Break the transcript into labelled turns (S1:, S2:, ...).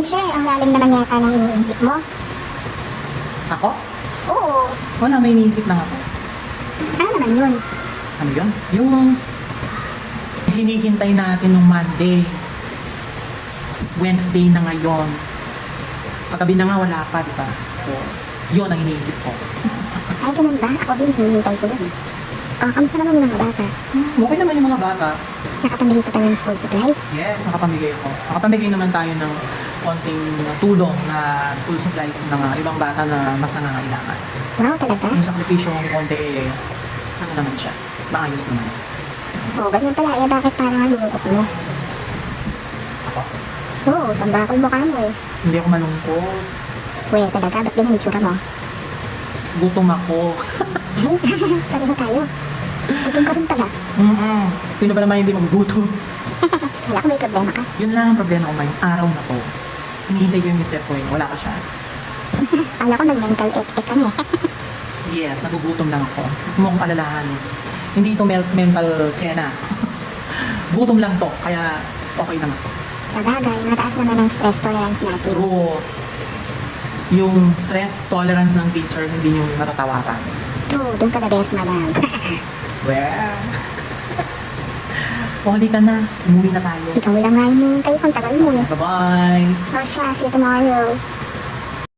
S1: Teacher, ang lalim naman yata ng iniisip mo.
S2: Ako?
S1: Oo.
S2: Wala, may iniisip lang ako.
S1: Ano naman yun?
S2: Ano yun? Yung hinihintay natin nung Monday. Wednesday na ngayon. Paggabi na nga wala pa, di ba? So, yun ang iniisip ko.
S1: Ay, ganun ba? Ako din, hinihintay ko yun. Oh, kamusta naman yung mga bata?
S2: Hmm, okay naman yung mga bata.
S1: Nakapamili ka pa ng school supplies?
S2: Yes, nakapamigay ako. Nakapamigay naman tayo ng konting tulong na school supplies ng mga ibang bata na mas nangangailangan.
S1: Wow, talaga?
S2: Yung sakripisyo ng konti, eh, ano naman siya, maayos naman.
S1: Oo, ganyan pala. Eh, bakit parang ang lungkot mo?
S2: Ako,
S1: Oo, sambakol mukha mo eh.
S2: hindi ako malungkot.
S1: We, talaga, ba't ganyan itsura mo?
S2: Gutom ako.
S1: Ay, pareho tayo. Gutom ka rin pala.
S2: Mm-mm. Sino ba naman hindi magugutom?
S1: Wala ko may problema ka.
S2: Yun lang ang problema ko ngayong araw na to. Hinihintay ko yung Mr. Coin. Wala ka siya.
S1: Kala ko nag-mental ek-ek kami.
S2: Yes, nagugutom lang ako. Huwag mo akong alalahanin. Hindi ito mel- mental chena. Gutom lang to. Kaya okay lang ako.
S1: Sa bagay, mataas naman ang stress tolerance natin.
S2: Pero yung stress tolerance ng teacher hindi yung natatawaran.
S1: Oo, doon ka na best, madam.
S2: Well, Pwede ka na. Umuwi na tayo.
S1: Ikaw lang nga yung tayo kung tagal mo.
S2: Bye-bye.
S1: Oh, siya, see you tomorrow.